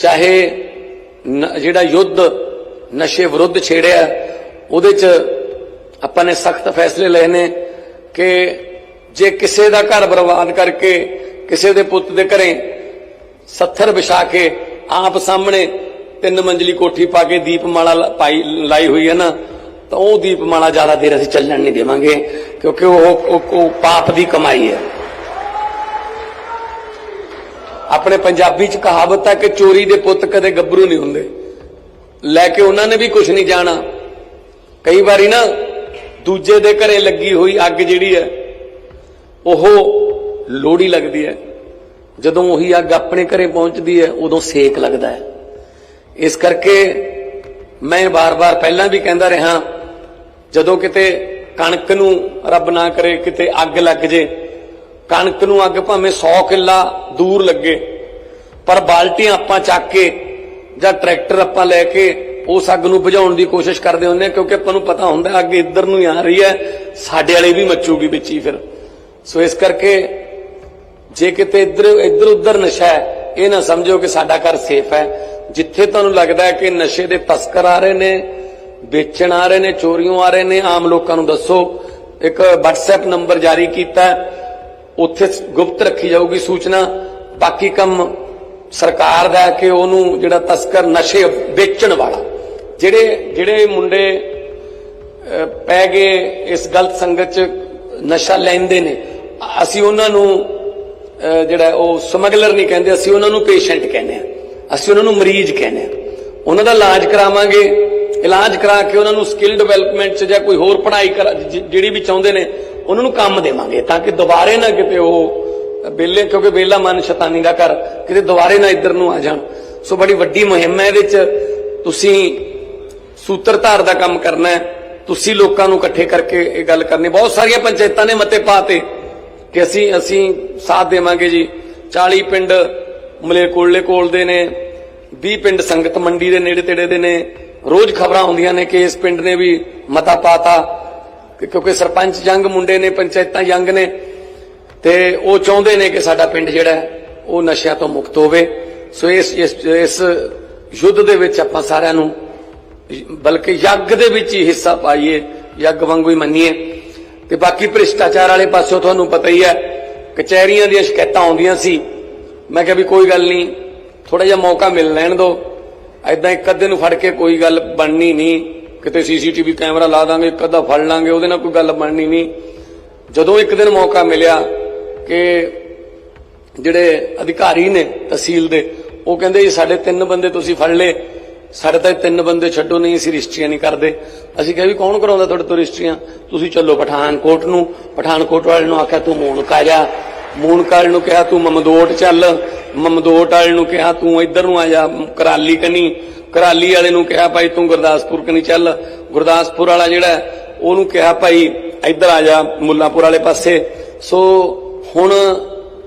ਚਾਹੇ ਜਿਹੜਾ ਯੁੱਧ ਨਸ਼ੇ ਵਿਰੁੱਧ ਛੇੜਿਆ, ਉਹਦੇ 'ਚ ਆਪਾਂ ਨੇ ਸਖਤ ਫੈਸਲੇ ਲਏ ਨੇ ਕਿ ਜੇ ਕਿਸੇ ਦਾ ਘਰ ਬਰਬਾਦ ਕਰਕੇ ਕਿਸੇ ਦੇ ਪੁੱਤ ਦੇ ਘਰੇ ਸੱਥਰ ਵਿਛਾ ਕੇ ਆਪ ਸਾਹਮਣੇ ਤਿੰਨ ਮੰਜ਼ਲੀ ਕੋਠੀ ਪਾ ਕੇ ਦੀਪਮਾਲਾ ਪਾਈ ਲਾਈ ਹੋਈ ਹੈ ਨਾ, ਤਾਂ ਉਹ ਦੀਪਮਾਲਾ ਜ਼ਿਆਦਾ ਦੇਰ ਅਸੀਂ ਚੱਲਣ ਨਹੀਂ ਦੇਵਾਂਗੇ, ਕਿਉਂਕਿ ਉਹ ਪਾਪ ਦੀ ਕਮਾਈ ਹੈ। ਆਪਣੇ ਪੰਜਾਬੀ ਚ ਕਹਾਵਤ ਹੈ ਕਿ ਚੋਰੀ ਦੇ ਪੁੱਤ ਕਦੇ ਗੱਭਰੂ ਨਹੀਂ ਹੁੰਦੇ। ਲੈ ਕੇ ਉਹਨਾਂ ਨੇ ਵੀ ਕੁਝ ਨਹੀਂ ਜਾਣਾ। ਕਈ ਵਾਰੀ ਨਾ ਦੂਜੇ ਦੇ ਘਰੇ ਲੱਗੀ ਹੋਈ ਅੱਗ ਜਿਹੜੀ ਹੈ, ਉਹ ਲੋੜੀ ਲੱਗਦੀ ਹੈ। ਜਦੋਂ ਉਹੀ ਅੱਗ ਆਪਣੇ ਘਰੇ ਪਹੁੰਚਦੀ ਹੈ, ਉਦੋਂ ਸੇਕ ਲੱਗਦਾ ਹੈ। ਇਸ ਕਰਕੇ ਮੈਂ ਬਾਰ-ਬਾਰ ਪਹਿਲਾਂ ਵੀ ਕਹਿੰਦਾ ਰਿਹਾ, ਜਦੋਂ ਕਿਤੇ ਕਣਕ ਨੂੰ ਰੱਬ ਨਾ ਕਰੇ, ਕਿਤੇ ਅੱਗ ਲੱਗ ਜੇ ਕਣਕ ਨੂੰ ਅੱਗ ਭਾਵੇਂ 100 ਕਿੱਲਾ ਦੂਰ ਲੱਗੇ ਪਰ ਬਾਲਟੀਆਂ ਆਪਾਂ ਚੱਕ ਕੇ ਜਾਂ ਟਰੈਕਟਰ ਆਪਾਂ ਲੈ ਕੇ ਉਸ ਅੱਗ ਨੂੰ ਬੁਝਾਉਣ ਦੀ ਕੋਸ਼ਿਸ਼ ਕਰਦੇ ਹੁੰਦੇ ਆ ਕਿਉਂਕਿ ਆਪਾਂ ਨੂੰ ਪਤਾ ਹੁੰਦਾ ਅੱਗ ਇੱਧਰ ਨੂੰ ਆ ਰਹੀ ਹੈ ਸਾਡੇ ਵਾਲੇ ਵੀ ਮੱਚੂਗੀ ਵਿੱਚ ਹੀ ਫਿਰ। ਸੋ ਇਸ ਕਰਕੇ ਜੇ ਕਿਤੇ ਇੱਧਰ ਇੱਧਰ ਉੱਧਰ ਨਸ਼ਾ ਹੈ ਇਹ ਨਾ ਸਮਝੋ ਕਿ ਸਾਡਾ ਘਰ ਸੇਫ ਹੈ। ਜਿੱਥੇ ਤੁਹਾਨੂੰ ਲੱਗਦਾ ਹੈ ਕਿ ਨਸ਼ੇ ਦੇ ਤਸਕਰ ਆ ਰਹੇ ਨੇ ਵੇਚਣ ਆ ਰਹੇ ਨੇ ਚੋਰੀਆਂ ਆ ਰਹੇ ਨੇ ਆਮ ਲੋਕਾਂ ਨੂੰ ਦੱਸੋ। ਇੱਕ WhatsApp ਨੰਬਰ ਜਾਰੀ ਕੀਤਾ ਹੈ, ਉੱਥੇ ਗੁਪਤ ਰੱਖੀ ਜਾਊਗੀ ਸੂਚਨਾ। ਬਾਕੀ ਕੰਮ ਸਰਕਾਰ ਦਾ ਕਿ ਉਹਨੂੰ ਜਿਹੜਾ ਤਸਕਰ ਨਸ਼ੇ ਵੇਚਣ ਵਾਲਾ, ਜਿਹੜੇ ਜਿਹੜੇ ਮੁੰਡੇ ਪੈ ਗਏ ਇਸ ਗਲਤ ਸੰਗਤ ਚ ਨਸ਼ਾ ਲੈਂਦੇ ਨੇ, ਅਸੀਂ ਉਹਨਾਂ ਨੂੰ ਜਿਹੜਾ ਉਹ ਸਮਗਲਰ ਨਹੀਂ ਕਹਿੰਦੇ, ਅਸੀਂ ਉਹਨਾਂ ਨੂੰ ਪੇਸ਼ੈਂਟ ਕਹਿੰਦੇ ਆ ਅਸੀਂ ਉਹਨਾਂ ਨੂੰ ਮਰੀਜ਼ ਕਹਿੰਦੇ ਆ ਉਹਨਾਂ ਦਾ ਇਲਾਜ ਕਰਾਵਾਂਗੇ, ਇਲਾਜ ਕਰਾ ਕੇ ਉਹਨਾਂ ਨੂੰ ਸਕਿੱਲ ਡਿਵੈਲਪਮੈਂਟ ਚ ਜਾਂ ਕੋਈ ਹੋਰ ਪੜ੍ਹਾਈ ਜਿਹੜੀ ਵੀ ਚਾਹੁੰਦੇ ਨੇ ਉਹਨਾਂ ਨੂੰ ਕੰਮ ਦੇਵਾਂਗੇ ਤਾਂ ਕਿ ਦੁਬਾਰੇ ਨਾ ਕਿਤੇ ਉਹ ਬੇਲੇ ਕਿਉਂਕਿ ਬੇਲਾ ਮਨ ਸ਼ੈਤਾਨੀ ਦਾ ਘਰ, ਕਿਤੇ ਦੁਬਾਰੇ ਨਾ ਇੱਧਰ ਨੂੰ ਆ ਜਾਣ। ਸੋ ਬੜੀ ਵੱਡੀ ਮੁਹਿੰਮ ਹੈ ਇਹਦੇ ਵਿੱਚ। ਤੁਸੀਂ ਸੂਤਰਧਾਰ ਦਾ ਕੰਮ ਕਰਨਾ ਹੈ। ਤੁਸੀਂ ਲੋਕਾਂ ਨੂੰ ਇਕੱਠੇ ਕਰਕੇ ਇਹ ਗੱਲ ਕਰਨੀ ਬਹੁਤ ਸਾਰੀਆਂ ਪੰਚਾਇਤਾਂ ਨੇ ਮਤੇ ਪਾਤੇ ਕਿ ਅਸੀਂ ਅਸੀਂ ਸਾਥ ਦੇਵਾਂਗੇ ਜੀ। 40 ਪਿੰਡ ਮਲੇਕੋਲੇ ਕੋਲ ਦੇ ਨੇ 20 ਪਿੰਡ ਸੰਗਤ ਮੰਡੀ ਦੇ ਨੇੜੇ ਤੇੜੇ ਦੇ ਨੇ। ਰੋਜ਼ ਖਬਰਾਂ ਆਉਂਦੀਆਂ ਨੇ ਕਿ ਇਸ ਪਿੰਡ ਨੇ ਵੀ ਮਤਾ ਪਾਤਾ ਕਿ- ਕਿਉਂਕਿ ਸਰਪੰਚ ਜੰਗ ਮੁੰਡੇ ਨੇ, ਪੰਚਾਇਤਾਂ ਜੰਗ ਨੇ, ਤੇ ਉਹ ਚਾਹੁੰਦੇ ਨੇ ਕਿ ਸਾਡਾ ਪਿੰਡ ਜਿਹੜਾ ਉਹ ਨਸ਼ਿਆਂ ਤੋਂ ਮੁਕਤ ਹੋਵੇ। ਸੋ ਇਸ ਇਸ ਇਸ ਯੁੱਧ ਦੇ ਵਿੱਚ ਆਪਾਂ ਸਾਰਿਆਂ ਨੂੰ ਬਲਕਿ ਯੱਗ ਦੇ ਵਿੱਚ ਹੀ ਹਿੱਸਾ ਪਾਈਏ, ਯੱਗ ਵਾਂਗੂ ਹੀ ਮੰਨੀਏ। ਤੇ ਬਾਕੀ ਭ੍ਰਿਸ਼ਟਾਚਾਰ ਵਾਲੇ ਪਾਸੋਂ ਤੁਹਾਨੂੰ ਪਤਾ ਹੀ ਹੈ, ਕਚਹਿਰੀਆਂ ਦੀਆਂ ਸ਼ਿਕਾਇਤਾਂ ਆਉਂਦੀਆਂ ਸੀ। ਮੈਂ ਕਿਹਾ ਵੀ ਕੋਈ ਗੱਲ ਨਹੀਂ ਥੋੜਾ ਜਿਹਾ ਮੌਕਾ ਮਿਲ ਲੈਣ ਦਿਓ। ਐਦਾਂ ਇੱਕ ਅੱਧੇ ਨੂੰ ਫੜ ਕੇ ਕੋਈ ਗੱਲ ਬਣਨੀ ਨਹੀਂ। ਕਿਤੇ ਸੀਸੀਟੀਵੀ ਕੈਮਰਾ ਲਾ ਦਾਂਗੇ, ਇੱਕ ਅੱਧਾ ਫੜ ਲਾਂਗੇ, ਉਹਦੇ ਨਾਲ ਕੋਈ ਗੱਲ ਬਣਨੀ ਨਹੀਂ। ਜਦੋਂ ਇੱਕ ਦਿਨ ਮੌਕਾ ਮਿਲਿਆ ਕਿ ਜਿਹੜੇ ਅਧਿਕਾਰੀ ਨੇ ਤਹਿਸੀਲ ਦੇ, ਉਹ ਕਹਿੰਦੇ ਜੀ, ਸਾਡੇ ਤਿੰਨ ਬੰਦੇ ਤੁਸੀਂ ਫੜ ਲਏ, ਸਾਡੇ ਤਾਂ ਤਿੰਨ ਬੰਦੇ ਛੱਡੋ, ਨਹੀਂ, ਅਸੀਂ ਰਜਿਸਟਰੀਆਂ ਨਹੀਂ ਕਰਦੇ। ਅਸੀਂ ਕਿਹਾ ਵੀ ਕੌਣ ਕਰਾਉਂਦਾ ਤੁਹਾਡੇ ਤੋਂ ਰਜਿਸਟਰੀਆਂ ਤੁਸੀਂ ਚੱਲੋ ਪਠਾਨਕੋਟ ਨੂੰ। ਪਠਾਨਕੋਟ ਵਾਲੇ ਨੂੰ ਆਖਿਆ, ਤੂੰ ਮੂਨਕਾ ਜਾ। ਮੂਨਕਾ ਵਾਲੇ ਨੂੰ ਕਿਹਾ, ਤੂੰ ਮਮਦੋਟ ਚੱਲ। ਮਮਦੋਟ ਵਾਲੇ ਨੂੰ ਕਿਹਾ, ਤੂੰ ਇੱਧਰ ਨੂੰ ਆ ਜਾ, ਕਰਾਲੀ ਕਨੀ। ਕਰਾਲੀ ਵਾਲੇ ਨੂੰ ਕਿਹਾ ਭਾਈ, ਤੂੰ ਗੁਰਦਾਸਪੁਰ ਕਨੀ ਚੱਲ? ਗੁਰਦਾਸਪੁਰ ਵਾਲਾ ਜਿਹੜਾ ਉਹਨੂੰ ਕਿਹਾ ਭਾਈ, ਇੱਧਰ ਆ ਜਾ ਮੁੱਲਾਪੁਰ ਵਾਲੇ ਪਾਸੇ। ਸੋ ਹੁਣ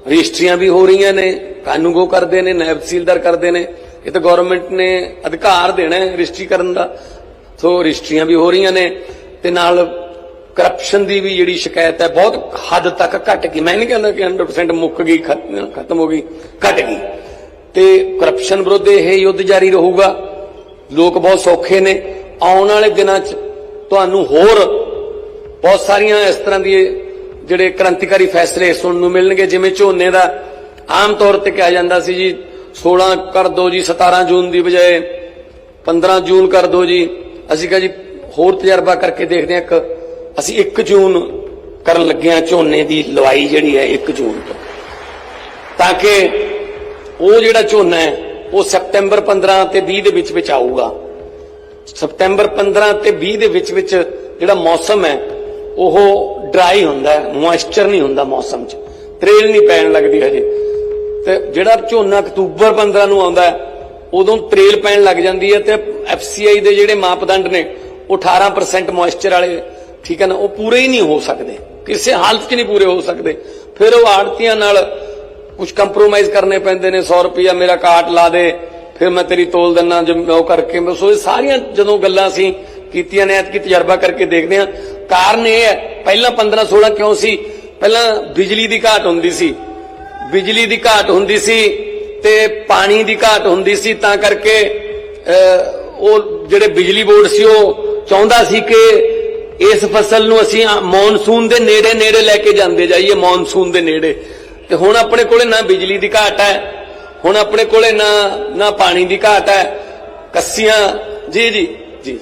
ਰਜਿਸਟਰੀਆਂ ਵੀ ਹੋ ਰਹੀਆਂ ਨੇ, ਕਾਨੂੰਗੋ ਕਰਦੇ ਨੇ ਨਾਇਬ ਤਹਿਸੀਲਦਾਰ ਕਰਦੇ ਨੇ। ਇਹ ਤਾਂ ਗਵਰਨਮੈਂਟ ਨੇ ਅਧਿਕਾਰ ਦੇਣਾ ਹੈ ਰਜਿਸਟਰੀ ਕਰਨ ਦਾ। ਸੋ ਰਜਿਸਟਰੀਆਂ ਵੀ ਹੋ ਰਹੀਆਂ ਨੇ ਤੇ ਨਾਲ ਕਰਪਸ਼ਨ ਦੀ ਵੀ ਜਿਹੜੀ ਸ਼ਿਕਾਇਤ ਹੈ, ਬਹੁਤ ਹੱਦ ਤੱਕ ਘਟ ਗਈ। ਮੈਂ ਨਹੀਂ ਕਹਿੰਦਾ ਕਿ 100% ਮੁੱਕ ਗਈ, ਖਤਮ ਹੋ ਗਈ, ਘਟ ਗਈ। ਤੇ ਕਰਪਸ਼ਨ ਵਿਰੁੱਧ ਇਹ ਯੁੱਧ ਜਾਰੀ ਰਹੂਗਾ। ਲੋਕ ਬਹੁਤ ਸੌਖੇ ਨੇ। ਆਉਣ ਵਾਲੇ ਦਿਨਾਂ 'ਚ ਤੁਹਾਨੂੰ ਹੋਰ ਬਹੁਤ ਸਾਰੀਆਂ ਇਸ ਤਰ੍ਹਾਂ ਦੀ ਜਿਹੜੇ ਕ੍ਰਾਂਤੀਕਾਰੀ ਫੈਸਲੇ ਸੁਣਨ ਨੂੰ ਮਿਲਣਗੇ, ਜਿਵੇਂ ਝੋਨੇ ਦਾ ਆਮ ਤੌਰ ਤੇ ਕਿਹਾ ਜਾਂਦਾ ਸੀ ਜੀ 16 ਕਰ ਦਿਓ ਜੀ 17 ਜੂਨ ਦੀ ਬਜਾਏ 15 ਜੂਨ ਕਰ ਦਿਓ ਜੀ। ਅਸੀਂ ਕਿਹਾ ਜੀ, ਹੋਰ ਤਜਰਬਾ ਕਰਕੇ ਦੇਖਦੇ ਹਾਂ ਇੱਕ, ਅਸੀਂ 1 ਜੂਨ ਕਰਨ ਲੱਗੇ ਹਾਂ ਝੋਨੇ ਦੀ ਲਵਾਈ ਜਿਹੜੀ ਹੈ 1 ਜੂਨ ਤੋਂ। ਤਾਂ ਕਿ ਉਹ ਜਿਹੜਾ ਝੋਨਾ ਹੈ ਉਹ ਸਪਟੈਂਬਰ 15 ਤੇ 20 ਦੇ ਵਿੱਚ ਵਿੱਚ ਆਊਗਾ। ਸਪਟੈਂਬਰ 15 ਤੇ 20 ਦੇ ਵਿੱਚ ਵਿੱਚ ਜਿਹੜਾ ਮੌਸਮ ਹੈ, ਉਹ ਡਰਾਈ ਹੁੰਦਾ ਹੈ, ਮੋਇਸਚਰ ਨਹੀਂ ਹੁੰਦਾ ਮੌਸਮ 'ਚ। ਤਰੇਲ ਨਹੀਂ ਪੈਣ ਲੱਗਦੀ ਹਜੇ। ਤੇ ਜਿਹੜਾ ਝੋਨਾ ਅਕਤੂਬਰ 15 ਨੂੰ ਆਉਂਦਾ ਹੈ, ਉਦੋਂ ਤਰੇਲ ਪੈਣ ਲੱਗ ਜਾਂਦੀ ਹੈ ਤੇ ਐਫਸੀਆਈ ਦੇ ਜਿਹੜੇ ਮਾਪਦੰਡ ਨੇ, ਉਹ 18% ਮੋਇਸਚਰ ਵਾਲੇ, ਠੀਕ ਹੈ ਨਾ, ਉਹ ਪੂਰੇ ਹੀ ਨਹੀਂ ਹੋ ਸਕਦੇ। ਕਿਸੇ ਹਾਲਤ 'ਚ ਨਹੀਂ ਪੂਰੇ ਹੋ ਸਕਦੇ। ਫਿਰ ਉਹ ਆੜਤੀਆਂ ਨਾਲ ਕੁਝ ਕੰਪਰੋਮਾਈਜ਼ ਕਰਨੇ ਪੈਂਦੇ ਨੇ 100 ਰੁਪਿਆ ਮੇਰਾ ਕਾਟ ਲਾ ਦੇ ਫਿਰ ਮੈਂ ਤੇਰੀ ਤੋਲ ਦਿੰਨਾ ਜਿਵੇਂ ਉਹ ਕਰਕੇ ਸੋ ਇਹ ਸਾਰੀਆਂ ਜਦੋਂ ਗੱਲਾਂ ਅਸੀਂ ਕੀਤੀਆਂ ਨੇ ਐਤਕੀ ਤਜਰਬਾ ਕਰਕੇ ਦੇਖਦੇ ਹਾਂ। ਕਾਰਨ ਇਹ ਹੈ ਪਹਿਲਾਂ 15 16 ਕਿਉਂ ਸੀ? ਪਹਿਲਾਂ ਬਿਜਲੀ ਦੀ ਘਾਟ ਹੁੰਦੀ ਸੀ। ਬਿਜਲੀ ਦੀ ਘਾਟ ਹੁੰਦੀ ਸੀ ਤੇ ਪਾਣੀ ਦੀ ਘਾਟ ਹੁੰਦੀ ਸੀ ਤਾਂ ਕਰਕੇ ਅਹ, ਉਹ ਜਿਹੜੇ ਬਿਜਲੀ ਬੋਰਡ ਸੀ ਉਹ ਚਾਹੁੰਦਾ ਸੀ ਕਿ ਇਸ ਫਸਲ ਨੂੰ ਅਸੀਂ ਮੌਨਸੂਨ ਦੇ ਨੇੜੇ ਨੇੜੇ ਲੈ ਕੇ ਜਾਂਦੇ ਜਾਈਏ ਮੌਨਸੂਨ ਦੇ ਨੇੜੇ। ਤੇ ਹੁਣ ਆਪਣੇ ਕੋਲੇ ਨਾ ਬਿਜਲੀ ਦੀ ਘਾਟ ਹੈ ਹੁਣ ਆਪਣੇ ਕੋਲੇ ਨਾ ਨਾ ਪਾਣੀ ਦੀ ਘਾਟ ਹੈ। ਕੱਸੀਆਂ ਜੀ ਜੀ ਜੀ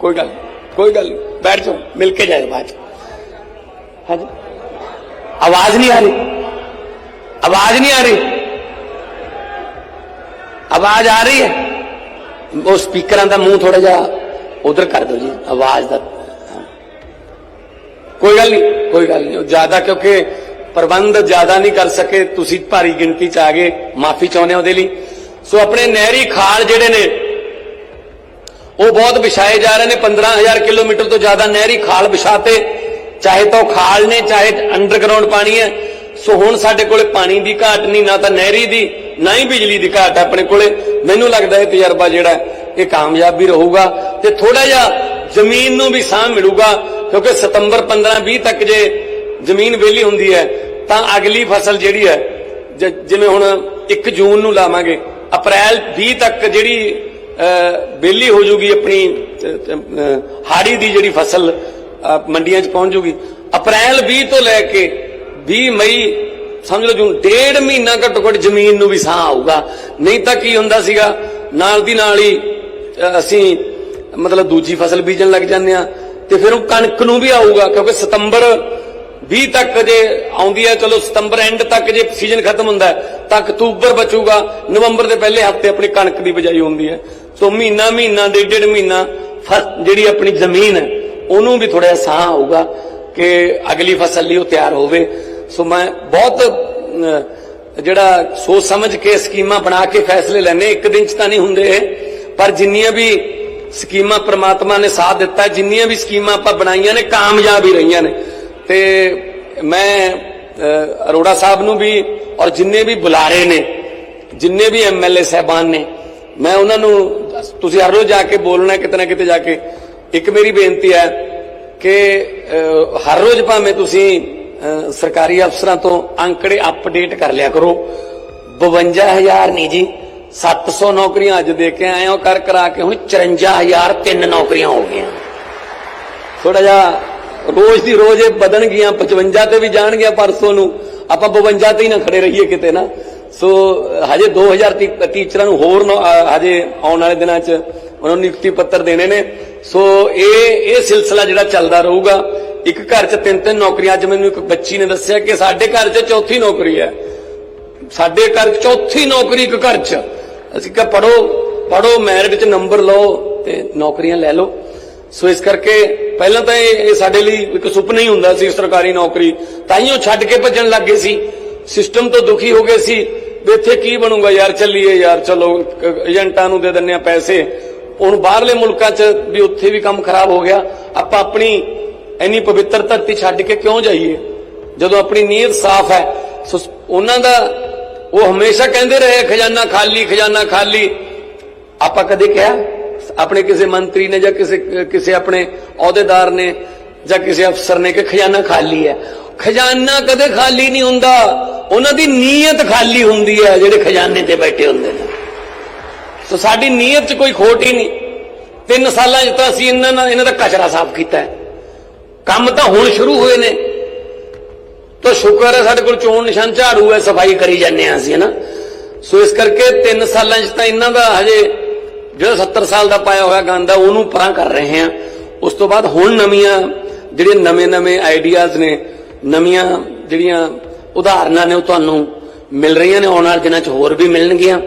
ਕੋਈ ਗੱਲ ਨਹੀਂ, ਕੋਈ ਗੱਲ ਨਹੀਂ ਬੈਠ ਜਾਓ ਮਿਲ ਕੇ ਜਾਏ ਬਾਅਦ 'ਚ। ਹਾਂਜੀ? ਆਵਾਜ਼ ਨਹੀਂ ਆ ਰਹੀ। ਆਵਾਜ਼ ਨਹੀਂ ਆ ਰਹੀ। ਆਵਾਜ਼ ਆ ਰਹੀ ਹੈ। ਉਹ ਸਪੀਕਰਾਂ ਦਾ ਮੂੰਹ ਥੋੜਾ ਜਿਹਾ ਉਧਰ ਕਰ ਦਿਓ ਜੀ ਆਵਾਜ਼ ਦਾ। ਕੋਈ ਗੱਲ ਨਹੀਂ ਕੋਈ ਗੱਲ ਨਹੀਂ ਉਹ ਜ਼ਿਆਦਾ ਕਿਉਂਕਿ ਪ੍ਰਬੰਧ ਜ਼ਿਆਦਾ ਨਹੀਂ ਕਰ ਸਕੇ, ਤੁਸੀਂ ਭਾਰੀ ਗਿਣਤੀ ਚ ਆ ਗਏ, ਮਾਫੀ ਚਾਹੁੰਦੇ ਹਾਂ ਉਹਦੇ ਲਈ। ਸੋ ਆਪਣੇ ਨਹਿਰੀ ਖਾਲ ਜਿਹੜੇ ਨੇ, ਉਹ ਬਹੁਤ ਵਿਛਾਏ ਜਾ ਰਹੇ ਨੇ 15000 ਕਿਲੋਮੀਟਰ ਤੋਂ ਜ਼ਿਆਦਾ ਨਹਿਰੀ ਖਾਲ ਵਿਛਾਤੇ, ਚਾਹੇ ਤਾਂ ਉਹ ਖਾਲ ਨੇ, ਚਾਹੇ ਅੰਡਰਗਰਾਉਂਡ ਪਾਣੀ ਹੈ। ਸੋ ਹੁਣ ਸਾਡੇ ਕੋਲੇ ਪਾਣੀ ਦੀ ਘਾਟ ਨਹੀਂ, ਨਾ ਤਾਂ ਨਹਿਰੀ ਦੀ, ਨਾ ਹੀ ਬਿਜਲੀ ਦੀ ਘਾਟ ਹੈ ਆਪਣੇ ਕੋਲੇ। ਮੈਨੂੰ ਲੱਗਦਾ ਇਹ ਤਜਰਬਾ ਜਿਹੜਾ ਇਹ ਕਾਮਯਾਬ ਵੀ ਰਹੂਗਾ ਤੇ ਥੋੜਾ ਜਿਹਾ ਜ਼ਮੀਨ ਨੂੰ ਵੀ ਸਾਹ ਮਿਲੂਗਾ, ਕਿਉਂਕਿ ਸਤੰਬਰ 15 20 ਤੱਕ ਜੇ ਜ਼ਮੀਨ ਵਿਹਲੀ ਹੁੰਦੀ ਹੈ ਤਾਂ ਅਗਲੀ ਫਸਲ ਜਿਹੜੀ ਹੈ ਜਿਵੇਂ ਹੁਣ 1 ਜੂਨ ਨੂੰ ਲਾਵਾਂਗੇ ਅਪ੍ਰੈਲ 20 ਤੱਕ ਜਿਹੜੀ ਅਹ, ਵਿਹਲੀ ਹੋ ਜੂਗੀ ਆਪਣੀ ਹਾੜੀ ਦੀ ਜਿਹੜੀ ਫਸਲ ਮੰਡੀਆਂ 'ਚ ਪਹੁੰਚ ਜੂਗੀ। ਅਪ੍ਰੈਲ 20 ਤੋਂ ਲੈ ਕੇ 20 ਮਈ ਸਮਝ ਲਓ ਜੂਨ ਡੇਢ ਮਹੀਨਾ ਘੱਟੋ ਘੱਟ ਜ਼ਮੀਨ ਨੂੰ ਵੀ ਸਾਹ ਆਊਗਾ। ਨਹੀਂ ਤਾਂ ਕੀ ਹੁੰਦਾ ਸੀਗਾ ਨਾਲ ਦੀ ਨਾਲ ਹੀ ਅਸੀਂ ਮਤਲਬ ਦੂਜੀ ਫਸਲ ਬੀਜਣ ਲੱਗ ਜਾਂਦੇ ਆ ਤੇ ਫਿਰ ਉਹ ਕਣਕ ਨੂੰ ਵੀ ਆਊਗਾ ਕਿਉਂਕਿ ਸਤੰਬਰ 20 ਤੱਕ ਜੇ ਆਉਂਦੀ ਹੈ ਚਲੋ ਸਤੰਬਰ ਐਂਡ ਤੱਕ ਜੇ ਸੀਜ਼ਨ ਖਤਮ ਹੁੰਦਾ ਤਾਂ ਅਕਤੂਬਰ ਬਚੂਗਾ ਨਵੰਬਰ ਦੇ ਪਹਿਲੇ ਹਫ਼ਤੇ ਆਪਣੀ ਕਣਕ ਦੀ ਬਿਜਾਈ ਹੁੰਦੀ ਹੈ। ਸੋ ਮਹੀਨਾ ਮਹੀਨਾ ਡੇਢ ਡੇਢ ਮਹੀਨਾ ਫਸ- ਜਿਹੜੀ ਆਪਣੀ ਜ਼ਮੀਨ ਹੈ ਉਹਨੂੰ ਵੀ ਥੋੜਾ ਸਾਹ ਆਊਗਾ ਕਿ ਅਗਲੀ ਫਸਲ ਲਈ ਉਹ ਤਿਆਰ ਹੋਵੇ। ਸੋ ਮੈਂ ਬਹੁਤ ਜਿਹੜਾ ਸੋਚ ਸਮਝ ਕੇ ਸਕੀਮਾਂ ਬਣਾ ਕੇ ਫੈਸਲੇ ਲੈਣੇ ਇੱਕ ਦਿਨ ਚ ਤਾਂ ਨਹੀਂ ਹੁੰਦੇ ਇਹ, ਪਰ ਜਿੰਨੀਆਂ ਵੀ ਸਕੀਮਾਂ ਪ੍ਰਮਾਤਮਾ ਨੇ ਸਾਥ ਦਿੱਤਾ ਜਿੰਨੀਆਂ ਵੀ ਸਕੀਮਾਂ ਆਪਾਂ ਬਣਾਈਆਂ ਨੇ ਕਾਮਯਾਬ ਹੀ ਰਹੀਆਂ ਨੇ। ਤੇ ਮੈਂ ਅਰੋੜਾ ਸਾਹਿਬ ਨੂੰ ਵੀ ਔਰ ਜਿੰਨੇ ਵੀ ਬੁਲਾਰੇ ਨੇ, ਜਿੰਨੇ ਵੀ ਐਮਐਲਏ ਸਹਿਬਾਨ ਨੇ, ਮੈਂ ਉਹਨਾਂ ਨੂੰ, ਤੁਸੀਂ ਹਰ ਰੋਜ਼ ਜਾ ਕੇ ਬੋਲਣਾ ਕਿਤੇ ਨਾ ਕਿਤੇ ਜਾ ਕੇ, ਇੱਕ ਮੇਰੀ ਬੇਨਤੀ ਹੈ ਕਿ ਹਰ ਰੋਜ਼ ਭਾਵੇਂ ਤੁਸੀਂ ਸਰਕਾਰੀ ਅਫਸਰਾਂ ਤੋਂ ਅੰਕੜੇ ਅਪਡੇਟ ਕਰ ਲਿਆ ਕਰੋ। 52000 ਨਹੀਂ ਜੀ 700 ਨੌਕਰੀਆਂ ਅੱਜ ਦੇ ਕੇ ਆਏ ਹਾਂ ਕਰ ਕਰਾ ਕੇ ਹੁਣ 54000 ਤਿੰਨ ਨੌਕਰੀਆਂ ਹੋ ਗਈਆਂ। ਥੋੜਾ ਜਿਹਾ ਰੋਜ਼ ਦੀ ਰੋਜ਼ ਇਹ ਵਧਣਗੀਆਂ 55 ਤੇ ਵੀ ਜਾਣਗੀਆਂ ਪਰਸੋਂ ਨੂੰ। ਆਪਾਂ 52 ਤੇ ਹੀ ਨਾ ਖੜੇ ਰਹੀਏ ਕਿਤੇ ਨਾ। ਸੋ, ਹਜੇ 2000 ਟੀ- ਟੀਚਰਾਂ ਨੂੰ ਹੋਰ ਹਜੇ ਆਉਣ ਵਾਲੇ ਦਿਨਾਂ 'ਚ ਉਹਨਾਂ ਨੂੰ ਨਿਯੁਕਤੀ ਪੱਤਰ ਦੇਣੇ ਨੇ। ਸੋ, ਇਹ ਇਹ ਸਿਲਸਿਲਾ ਜਿਹੜਾ ਚੱਲਦਾ ਰਹੂਗਾ, ਇੱਕ ਘਰ 'ਚ ਤਿੰਨ ਤਿੰਨ ਨੌਕਰੀਆਂ। ਅੱਜ ਮੈਨੂੰ ਇੱਕ ਬੱਚੀ ਨੇ ਦੱਸਿਆ ਕਿ ਸਾਡੇ ਘਰ 'ਚ ਚੌਥੀ ਨੌਕਰੀ ਹੈ। ਸਾਡੇ ਘਰ 'ਚ ਚੌਥੀ ਨੌਕਰੀ ਇੱਕ ਘਰ 'ਚ। ਅਸੀਂ ਕਿਹਾ ਪੜੋ ਪੜੋ ਮੈਰਿਟ 'ਚ ਨੰਬਰ ਲਓ ਤੇ ਨੌਕਰੀਆਂ ਲੈ ਲਓ। ਸੋ ਇਸ ਕਰਕੇ ਪਹਿਲਾਂ ਤਾਂ ਇਹ ਸਾਡੇ ਲਈ ਇੱਕ ਸੁਪਨਾ ਹੀ ਹੁੰਦਾ ਸੀ ਸਰਕਾਰੀ ਨੌਕਰੀ। ਤਾਂ ਹੀ ਉਹ ਛੱਡ ਕੇ ਭੱਜਣ ਲੱਗ ਗਏ ਸੀ। ਸਿਸਟਮ ਤੋਂ ਦੁਖੀ ਹੋ ਗਏ ਸੀ। ਵੀ ਇੱਥੇ ਕੀ ਬਣੂਗਾ ਯਾਰ, ਚੱਲੀਏ ਯਾਰ, ਚਲੋ ਏਜੰਟਾਂ ਨੂੰ ਦੇ ਦਿੰਨੇ ਆ ਪੈਸੇ। ਹੁਣ ਬਾਹਰਲੇ ਮੁਲਕਾਂ 'ਚ ਵੀ ਉੱਥੇ ਵੀ ਕੰਮ ਖਰਾਬ ਹੋ ਗਿਆ। ਆਪਾਂ ਆਪਣੀ ਇੰਨੀ ਪਵਿੱਤਰ ਧਰਤੀ ਛੱਡ ਕੇ ਕਿਉਂ ਜਾਈਏ? ਜਦੋਂ ਆਪਣੀ ਨੀਅਤ ਸਾਫ਼ ਹੈ ਸੋ ਉਹਨਾਂ ਦਾ ਉਹ ਹਮੇਸ਼ਾ ਕਹਿੰਦੇ ਰਹੇ, ਖਜ਼ਾਨਾ ਖਾਲੀ ਖਜ਼ਾਨਾ ਖਾਲੀ। ਆਪਾਂ ਕਦੇ ਕਿਹਾ? ਆਪਣੇ ਕਿਸੇ ਮੰਤਰੀ ਨੇ ਜਾਂ ਕਿਸੇ ਕਿਸੇ ਆਪਣੇ ਅਹੁਦੇਦਾਰ ਨੇ ਜਾਂ ਕਿਸੇ ਅਫਸਰ ਨੇ ਕਿ ਖਜ਼ਾਨਾ ਖਾਲੀ ਹੈ। ਖਜ਼ਾਨਾ ਕਦੇ ਖਾਲੀ ਨਹੀਂ ਹੁੰਦਾ। ਉਹਨਾਂ ਦੀ ਨੀਅਤ ਖਾਲੀ ਹੁੰਦੀ ਹੈ, ਜਿਹੜੇ ਖਜ਼ਾਨੇ ਤੇ ਬੈਠੇ ਹੁੰਦੇ ਨੇ। ਸੋ ਸਾਡੀ ਨੀਅਤ 'ਚ ਕੋਈ ਖੋਟ ਹੀ ਨਹੀਂ। ਤਿੰਨ ਸਾਲਾਂ 'ਚ ਤਾਂ ਅਸੀਂ ਇਹਨਾਂ ਨਾਲ, ਇਹਨਾਂ ਦਾ ਕਚਰਾ ਸਾਫ਼ ਕੀਤਾ ਹੈ। ਕੰਮ ਤਾਂ ਹੁਣ ਸ਼ੁਰੂ ਹੋਏ ਨੇ। ਤਾਂ ਸ਼ੁਕਰ ਹੈ ਸਾਡੇ ਕੋਲ ਚੋਣ ਨਿਸ਼ਾਨ ਝਾੜੂ ਹੈ, ਸਫ਼ਾਈ ਕਰੀ ਜਾਂਦੇ ਆ ਅਸੀਂ ਹਨਾ ਸੋ ਇਸ ਕਰਕੇ ਤਿੰਨ ਸਾਲਾਂ 'ਚ ਤਾਂ ਇਹਨਾਂ ਦਾ ਹਜੇ ਜਿਹੜਾ 70 ਸਾਲ ਦਾ ਪਾਇਆ ਹੋਇਆ ਗੰਦ ਆ ਉਹਨੂੰ ਪਰਾਂ ਕਰ ਰਹੇ ਹਾਂ। ਉਸ ਤੋਂ ਬਾਅਦ ਹੁਣ ਨਵੀਆਂ ਜਿਹੜੇ ਨਵੇਂ-ਨਵੇਂ ਆਈਡੀਆਜ਼ ਨੇ, ਨਵੀਆਂ ਜਿਹੜੀਆਂ ਉਦਾਹਰਨਾਂ ਨੇ ਉਹ ਤੁਹਾਨੂੰ ਮਿਲ ਰਹੀਆਂ ਨੇ, ਆਉਣ ਵਾਲੇ ਦਿਨਾਂ 'ਚ ਹੋਰ ਵੀ ਮਿਲਣਗੀਆਂ।